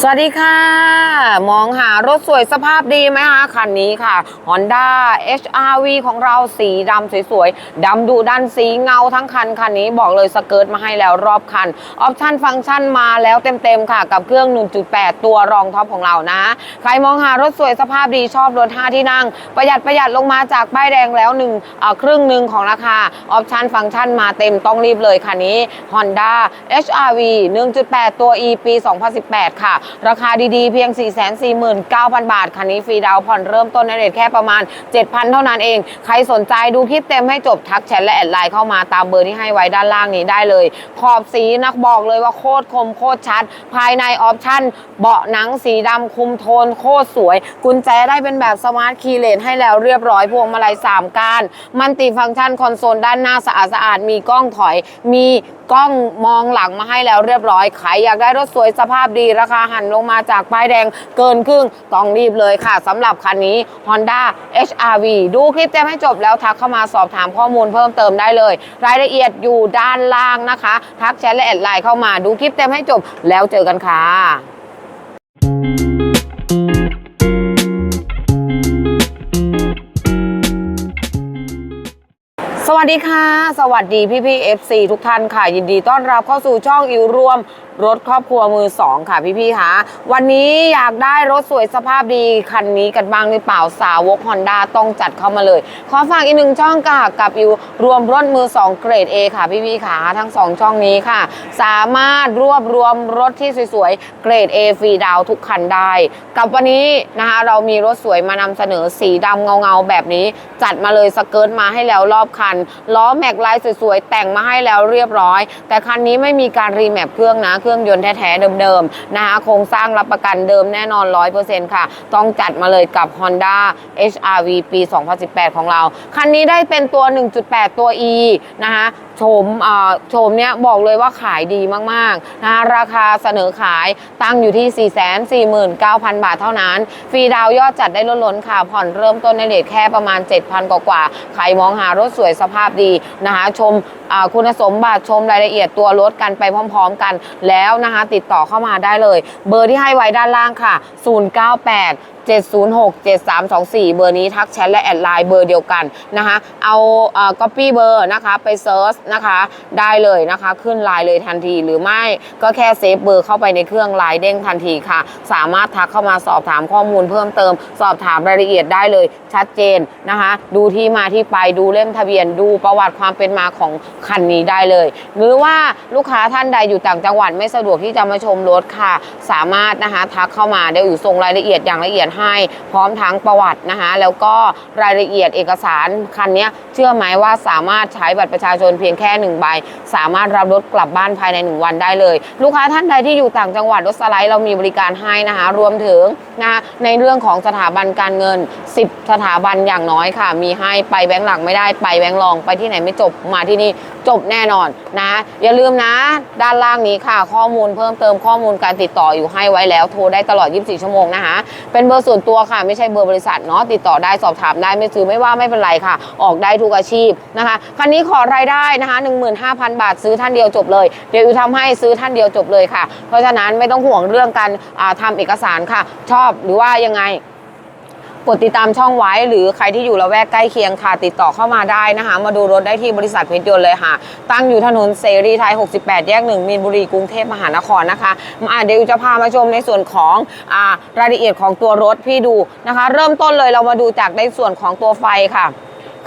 สวัสดีค่ะ มองหารถสวยสภาพดีไหมคะคันนี้ค่ะ Honda HRV ของเราสีดำสวยๆดำดุดันสีเงาทั้งคัน คันนี้บอกเลยสเกิร์ตมาให้แล้วรอบคัน ออปชั่นฟังก์ชันมาแล้วเต็มๆค่ะ กับเครื่อง 1.8 ตัวรองท็อปของเรานะ ใครมองหารถสวยสภาพดีชอบรถ 5 ที่นั่ง ประหยัดประหยัดลงมาจากป้ายแดงแล้วหนึ่งครึ่งหนึ่งของราคาออปชั่นฟังก์ชันมาเต็มต้องรีบเลยคันนี้ Honda HRV 1.8 ตัว E ปี 2018 ค่ะราคาดีๆ เพียง 449,000 บาท คันนี้ฟรีดาวผ่อนเริ่มต้นในเรทแค่ประมาณ 7,000 เท่านั้นเอง ใครสนใจดูคลิปเต็มให้จบทักแชทและแอดไลน์เข้ามาตามเบอร์ที่ให้ไว้ด้านล่างนี้ได้เลย ขอบสีนักบอกเลยว่าโคตรคมโคตรชัด ภายในออปชั่น เบาะหนังสีดำคุมโทนโคตรสวย กุญแจได้เป็นแบบสมาร์ทคีย์เลนให้แล้วเรียบร้อยพวงมาลัย3ก้านมันติฟังก์ชันคอนโซลด้านหน้าสะอาดสะอาดมีกล้องถอย มีกล้องมองหลังมาให้แล้วเรียบร้อย ใครอยากได้รถสวยสภาพดีราคาหันลงมาจากป้ายแดงเกินครึ่งต้องรีบเลยค่ะสำหรับคันนี้ Honda HRV ดูคลิปเต็มให้จบแล้วทักเข้ามาสอบถามข้อมูลเพิ่มเติมได้เลย รายละเอียดอยู่ด้านล่างนะคะ ทักแชทและแอดไลน์เข้ามาดูคลิปเต็มให้จบแล้วเจอกันค่ะส วัสดีค่ะ สวัสดีพี่พี่ๆ FC ทุกท่านค่ะ ยินดีต้อนรับเข้าสู่ช่องอิวรวม รถครอบครัวมือสองค่ะพี่พี่ค่ะวันนี้อยากได้รถสวยสภาพดีคันนี้กันบ้างหรือเปล่าสาวก Honda ต้องจัดเข้ามาเลย ขอฝากอีกหนึ่งช่องค่ะกับอิวรวมรถมือ2เกรด A ค่ะพี่พี่ๆค่ะทั้ง2ช่องนี้ค่ะ สามารถรวบรวมรถที่สวยๆเกรด A ฟรีดาวทุกคันได้ กับวันนี้นะคะเรามีรถสวยมานำเสนอสีดำเงาๆแบบนี้ จัดมาเลยสเกิร์ตมาให้แล้วรอบคันล้อแม็กลายสวยๆ แต่งมาให้แล้วเรียบร้อย แต่คันนี้ไม่มีการรีแมปเครื่องนะ เครื่องยนต์แท้ๆเดิมๆนะคะโครงสร้างรับประกันเดิมแน่นอน 100%ค่ะ ต้องจัดมาเลยกับ Honda HRV ปี 2018 ของเรา คันนี้ได้เป็นตัว 1.8 ตัว E นะคะโฉมอ่าโฉมเนี้ยบอกเลยว่าขายดีมากๆนะราคาเสนอขายตั้งอยู่ที่ 449,000 บาทเท่านั้น ฟรีดาวยอดจัดได้ล้นๆค่ะ ผ่อนเริ่มต้นในเรทแค่ประมาณ 7,000 กว่าๆใครมองหารถสวยสภาพดีนะคะชมอ่าคุณสมบัติชมรายละเอียดตัวรถกันไปพร้อมๆกัน แล้วนะคะติดต่อเข้ามาได้เลย เบอร์ที่ให้ไว้ด้านล่างค่ะ 098 706 7324 เบอร์นี้ทักแชทและแอดไลน์เบอร์เดียวกันนะคะเอาเอ่อ copy เบอร์นะคะไปเซิร์ชนะคะได้เลยนะคะ ขึ้นไลน์เลยทันทีหรือไม่ก็แค่เซฟเบอร์เข้าไปในเครื่องไลน์เด้งทันทีค่ะ สามารถทักเข้ามาสอบถามข้อมูลเพิ่มเติม สอบถามรายละเอียดได้เลยชัดเจนนะคะ ดูที่มาที่ไปดูเล่มทะเบียนดูประวัติความเป็นมาของคันนี้ได้เลย หรือว่าลูกค้าท่านใดอยู่ต่างจังหวัดไม่สะดวกที่จะมาชมรถค่ะ สามารถนะคะทักเข้ามาเดี๋ยวอยู่ส่งรายละเอียดอย่างละเอียดให้พร้อมทั้งประวัตินะคะ แล้วก็รายละเอียดเอกสารคันนี้เชื่อไหมว่าสามารถใช้บัตรประชาชนเพียงแค่หนึ่งใบสามารถรับรถกลับบ้านภายใน 1 วันได้เลย ลูกค้าท่านใดที่อยู่ต่างจังหวัดรถสไลด์เรามีบริการให้นะคะ รวมถึงนะะในเรื่องของสถาบันการเงิน 10 สถาบันอย่างน้อยค่ะ มีให้ไปแบงก์หลักไม่ได้ไปแบงก์รองไปที่ไหนไม่จบมาที่นี่ จบแน่นอนนะ อย่าลืมนะ ด้านล่างนี้ค่ะ ข้อมูลเพิ่มเติมข้อมูลการติดต่ออยู่ให้ไว้แล้วโทรได้ตลอด 24 ชั่วโมงนะคะเป็นเบอร์ส่วนตัวค่ะ ไม่ใช่เบอร์บริษัทเนาะติดต่อได้สอบถามได้ไม่ซื้อไม่ว่าไม่เป็นไรค่ะ ออกได้ทุกอาชีพนะคะคันนี้ขอรายได้นะคะ 15,000 บาทซื้อท่านเดียวจบเลย เดี๋ยวอิวทำให้ซื้อท่านเดียวจบเลยค่ะ เพราะฉะนั้นไม่ต้องห่วงเรื่องการอ่าทำเอกสารค่ะ ชอบหรือว่ายังไง กดติดตามช่องไว้ หรือใครที่อยู่ละแวกใกล้เคียงค่ะ ติดต่อเข้ามาได้นะคะ มาดูรถได้ที่บริษัทเพชรยนต์เลยค่ะ ตั้งอยู่ถนนเสรีไทย 68 แยก 1 มีนบุรีกรุงเทพมหานครนะคะมาเดี๋ยวจะพามาชมในส่วนของอารายละเอียดของตัวรถพี่ดูนะคะ เริ่มต้นเลยเรามาดูจากในส่วนของตัวไฟค่ะ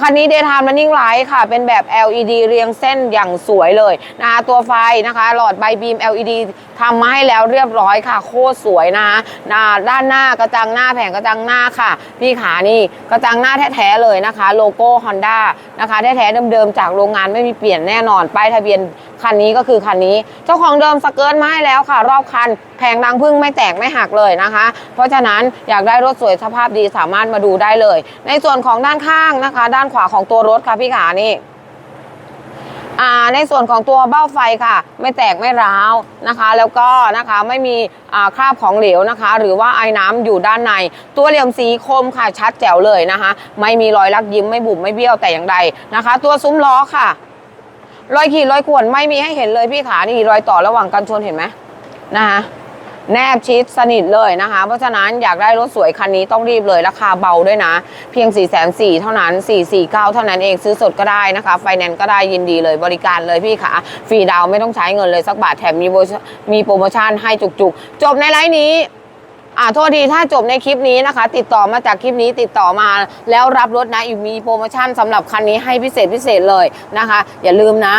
คันนี้ Daytime Running Light ค่ะ เป็นแบบ LED เรียงเส้นอย่างสวยเลยนะคะตัวไฟนะคะ หลอดใบบีม LED ทำมาให้แล้วเรียบร้อยค่ะ โคตรสวยนะคะนะด้านหน้ากระจังหน้าแผงกระจังหน้าค่ะ พี่ขานี่กระจังหน้าแท้ๆเลยนะคะ โลโก้ Honda นะคะแท้ๆเดิมๆจากโรงงานไม่มีเปลี่ยนแน่นอนป้ายทะเบียนคันนี้ก็คือคันนี้ เจ้าของเดิมสเกิร์ตมาให้แล้วค่ะ รอบคันแผงดังพึ่งไม่แตกไม่หักเลยนะคะ เพราะฉะนั้นอยากได้รถสวยสภาพดีสามารถมาดูได้เลย ในส่วนของด้านข้างนะคะ ด้านขวาของตัวรถค่ะพี่ขานี่ในส่วนของตัวเบ้าไฟค่ะ ไม่แตกไม่ร้าวนะคะ แล้วก็นะคะไม่มีคราบของเหลวนะคะ หรือว่าไอ้น้ำอยู่ด้านใน ตัวเหลี่ยมสีคมค่ะชัดแจ๋วเลยนะคะ ไม่มีรอยลักยิ้มไม่บุบไม่เบี้ยวแต่อย่างใดนะคะ ตัวซุ้มล้อค่ะ รอยขีดรอยข่วนไม่มีให้เห็นเลยพี่ขานี่รอยต่อระหว่างกันชนเห็นไหมนะคะแนบชิดสนิทเลยนะคะ เพราะฉะนั้นอยากได้รถสวยคันนี้ต้องรีบเลยราคาเบาด้วยนะ เพียง 4 4 0 0 0เท่านั้น 449 เท่านั้นเองซื้อสดก็ได้นะคะ ไฟแนนซ์ก็ได้ยินดีเลยบริการเลยพี่ขาฟรีดาวไม่ต้องใช้เงินเลยสักบาทแถมมีโปรมีโปรโมชั่นให้จุกๆ จบในไลฟ์นี้ อ่าโทษทีถ้าจบในคลิปนี้นะคะ ติดต่อมาจากคลิปนี้ติดต่อมาแล้วรับรถนะอยู่มีโปรโมชั่นสำหรับคันนี้ให้พิเศษพิเศษเลยนะคะ อย่าลืมนะ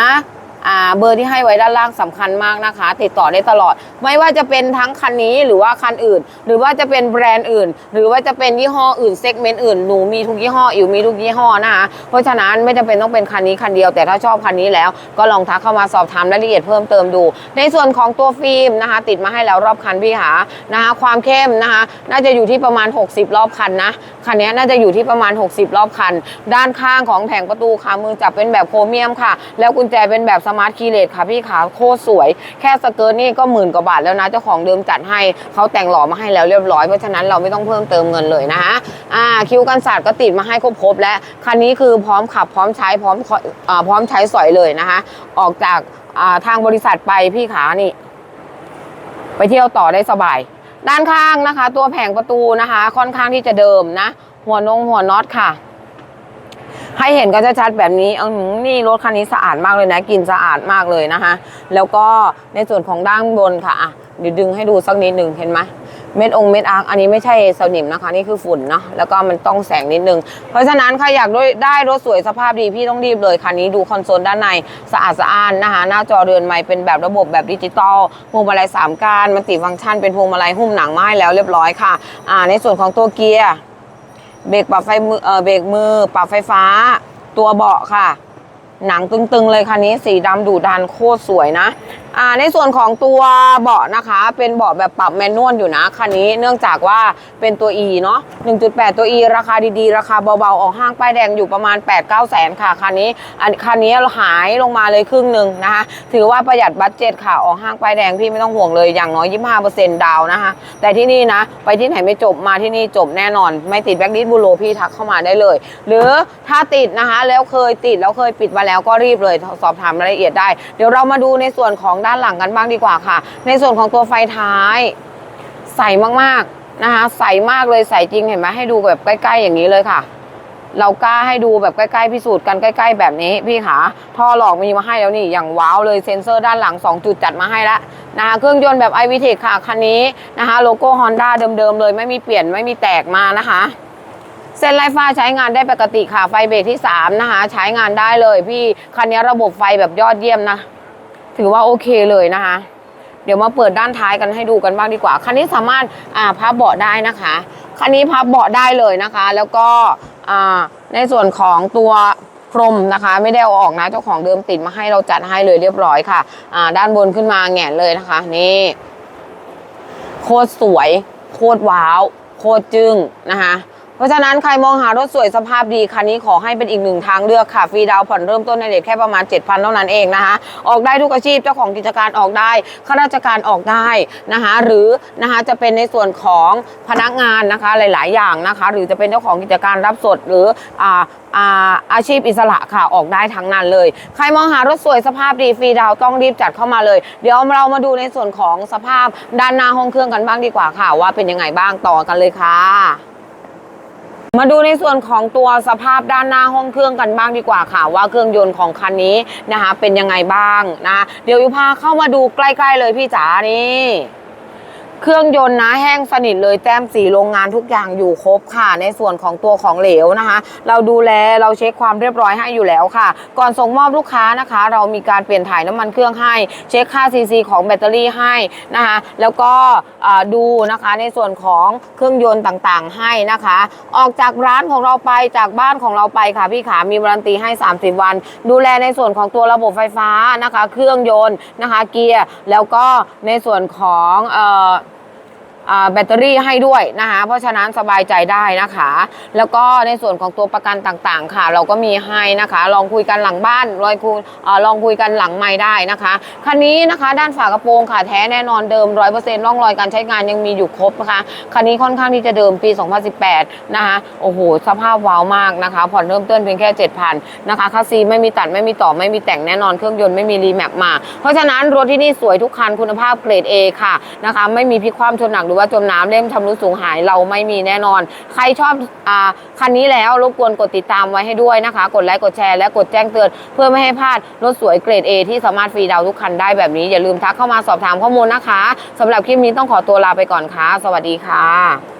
เบอร์ที่ให้ไว้ด้านล่างสำคัญมากนะคะ ติดต่อได้ตลอด ไม่ว่าจะเป็นทั้งคันนี้หรือว่าคันอื่น หรือว่าจะเป็นแบรนด์อื่น หรือว่าจะเป็นยี่ห้ออื่นเซกเมนต์อื่นหนูมีทุกยี่ห้ออิ๋วมีทุกยี่ห้อนะคะเพราะฉะนั้นไม่จำเป็นต้องเป็นคันนี้คันเดียวแต่ถ้าชอบคันนี้แล้วก็ลองทักเข้ามาสอบถามรายละเอียดเพิ่มเติมดู ในส่วนของตัวฟิล์มนะคะ ติดมาให้แล้วรอบคันพี่หานะคะความเข้มนะคะ น่าจะอยู่ที่ประมาณ 60 รอบคันนะคันนี้น่าจะอยู่ที่ประมาณ 60 รอบคัน ด้านข้างของแผงประตูขามือจับเป็นแบบโครเมียมค่ะ แล้วกุญแจเป็นแบบสมาร์ทคีเลสค่ะพี่ขาโคตรสวย แค่สเกิร์ตนี่ก็หมื่นกว่าบาทแล้วนะเจ้าของเดิมจัดให้เขาแต่งหล่อมาให้แล้วเรียบร้อยเพราะฉะนั้นเราไม่ต้องเพิ่มเติมเงินเลยนะคะอ่าคิวกันศาสตร์ก็ติดมาให้ครบๆและคันนี้คือพร้อมขับพร้อมใช้พร้อมอ่าพร้อมใช้สอยเลยนะคะออกจากอ่าทางบริษัทไปพี่ขานี่ ไปเที่ยวต่อได้สบาย ด้านข้างนะคะ ตัวแผงประตูนะคะ ค่อนข้างที่จะเดิมนะ หัวนงหัวน็อตค่ะ ให้เห็นกันชัดๆแบบนี้เออนี่รถคันนี้สะอาดมากเลยนะกลิ่นสะอาดมากเลยนะคะแล้วก็ในส่วนของด้านบนค่ะอะเดี๋ยวดึงให้ดูสักนิดหนึ่งเห็นไหมเม็ดองเม็ดอาร์อันนี้ไม่ใช่สนิมนะคะ นี่คือฝุ่นเนาะแล้วก็มันต้องแสงนิดนึง เพราะฉะนั้นใครอยากได้ได้รถสวยสภาพดีพี่ต้องรีบเลยคันนี้ดูคอนโซลด้านในสะอาดสะอ้านนะคะหน้าจอเรือนไม้เป็นแบบระบบแบบดิจิตอลพวงมาลัยสามก้านมันติฟังก์ชันเป็นพวงมาลัยหุ้มหนังไม้แล้วเรียบร้อยค่ะอ่าในส่วนของตัวเกียร์ เบรกปรับไฟมือเออเบรกมือปรับไฟฟ้า ตัวเบาะค่ะ หนังตึงๆเลยคันนี้สีดำดุดันโคตรสวยนะ อ่าในส่วนของตัวเบาะนะคะ เป็นเบาะแบบปรับแมนนวลอยู่นะคันนี้เนื่องจากว่าเป็นตัว E เนาะ1.8 ตัว E ราคาดีๆ ราคาเบาๆ ออกห้างป้ายแดงอยู่ประมาณ 8-9แสนค่ะคันนี้อันคันนี้หายลงมาเลยครึ่งหนึ่งนะคะถือว่าประหยัดบัตเจ็ตค่ะออกห้างป้ายแดงพี่ไม่ต้องห่วงเลยอย่างน้อย 25%ดาวน์นะคะแต่ที่นี่นะไปที่ไหนไม่จบมาที่นี่จบแน่นอน ไม่ติดแบ็กดิสบูโรพี่ทักเข้ามาได้เลย หรือถ้าติดนะคะแล้วเคยติดแล้วเคยปิดมาแล้วก็รีบเลยสอบถามรายละเอียดได้ เดี๋ยวเรามาดูในส่วนของด้านหลังกันบ้างดีกว่าค่ะ ในส่วนของตัวไฟท้าย ใสมากๆนะคะ ใสมากเลยใสจริงเห็นไหมให้ดูแบบใกล้ ๆ อย่างนี้เลยค่ะ เรากล้าให้ดูแบบใกล้ๆพิสูจน์กันใกล้ ๆ แบบนี้พี่ขาท่อหลอกมีมาให้แล้วนี่อย่างว้าวเลยเซ็นเซอร์ด้านหลัง 2 จุดจัดมาให้แล้วนะคะเครื่องยนต์แบบ i v t e c ค่ะคันนี้นะคะโลโก้ Honda เดิมๆเลยไม่มีเปลี่ยนไม่มีแตกมานะคะเส้นไลฟ้าใช้งานได้ปกติค่ะ ไฟเบรกที่ 3 นะคะ ใช้งานได้เลยพี่ คันนี้ระบบไฟแบบยอดเยี่ยมนะ ถือว่าโอเคเลยนะคะ เดี๋ยวมาเปิดด้านท้ายกันให้ดูกันบ้างดีกว่า คันนี้สามารถอ่าพับเบาะได้นะคะ คันนี้พับเบาะได้เลยนะคะ แล้วก็อ่าในส่วนของตัวพรมนะคะ ไม่ได้เอาออกนะเจ้าของเดิมติดมาให้เราจัดให้เลยเรียบร้อยค่ะอ่าด้านบนขึ้นมาแงนเลยนะคะ นี่โคตรสวย โคตรว้าว โคตรจึ้งนะคะ เพราะฉะนั้นใครมองหารถสวยสภาพดีคันนี้ขอให้เป็นอีกหนึ่งทางเลือกค่ะฟรีดาวผ่อนเริ่มต้นในเรทแค่ประมาณ 7,000เท่านั้นเองนะคะออกได้ทุกอาชีพเจ้าของกิจการออกได้ข้าราชการออกได้นะคะหรือนะคะจะเป็นในส่วนของพนักงานนะคะหลาย ๆ อย่างนะคะ หรือจะเป็นเจ้าของกิจการรับสดหรืออ่าอาอาชีพอิสระค่ะออกได้ทั้งนั้นเลย ใครมองหารถสวยสภาพดีฟรีดาวต้องรีบจัดเข้ามาเลย เดี๋ยวเรามาดูในส่วนของสภาพด้านหน้าห้องเครื่องกันบ้างดีกว่าค่ะ ว่าเป็นยังไงบ้างต่อกันเลยค่ะ มาดูในส่วนของตัวสภาพด้านหน้าห้องเครื่องกันบ้างดีกว่าค่ะ ว่าเครื่องยนต์ของคันนี้นะคะเป็นยังไงบ้างนะ เดี๋ยวยุพาเข้ามาดูใกล้ ๆ เลยพี่จ๋านี่ เครื่องยนต์นะแห้งสนิทเลยแต้มสีโรงงานทุกอย่างอยู่ครบค่ะ ในส่วนของตัวของเหลวนะคะ เราดูแลเราเช็คความเรียบร้อยให้อยู่แล้วค่ะ ก่อนส่งมอบลูกค้านะคะ เรามีการเปลี่ยนถ่ายน้ำมันเครื่องให้ เช็คค่าซีซีของแบตเตอรี่ให้นะคะ แล้วก็ดูนะคะในส่วนของเครื่องยนต์ต่างๆให้นะคะ ออกจากร้านของเราไปจากบ้านของเราไปค่ะพี่ขามีวารันตีให้ 30 วัน ดูแลในส่วนของตัวระบบไฟฟ้านะคะ เครื่องยนต์นะคะเกียร์แล้วก็ในส่วนของ แบตเตอรี่ให้ด้วยนะคะ เพราะฉะนั้นสบายใจได้นะคะ แล้วก็ในส่วนของตัวประกันต่างๆ ค่ะ เราก็มีให้นะคะ ลองคุยกันหลังบ้านลอยคุยลองคุยกันหลังไม่ได้นะคะคันนี้นะคะ ด้านฝากระโปรงค่ะแท้แน่นอนเดิม100%ร่องรอยการใช้งานยังมีอยู่ครบนะคะคันนี้ค่อนข้างที่จะเดิมปี 2018 นะคะโอ้โหสภาพว้าวมากนะคะ ผ่อนเริ่มต้นเพียงแค่ 7,000นะคะคัสซีไม่มีตัดไม่มีต่อไม่มีแต่งแน่นอนเครื่องยนต์ไม่มีรีแมปมา เพราะฉะนั้นรถที่นี่สวยทุกคันคุณภาพเกรด A ค่ะนะคะไม่มีพิกคว่ำชนหนักหรือว่าจมน้ำเล่มชำรุดสูงหายเราไม่มีแน่นอน ใครชอบอ่าคันนี้แล้วรบกวนกดติดตามไว้ให้ด้วยนะคะ กดไลค์กดแชร์และกดแจ้งเตือนเพื่อไม่ให้พลาดรถสวยเกรด A ที่สามารถฟรีดาวทุกคันได้แบบนี้อย่าลืมทักเข้ามาสอบถามข้อมูลนะคะสำหรับคลิปนี้ต้องขอตัวลาไปก่อนค่ะ สวัสดีค่ะ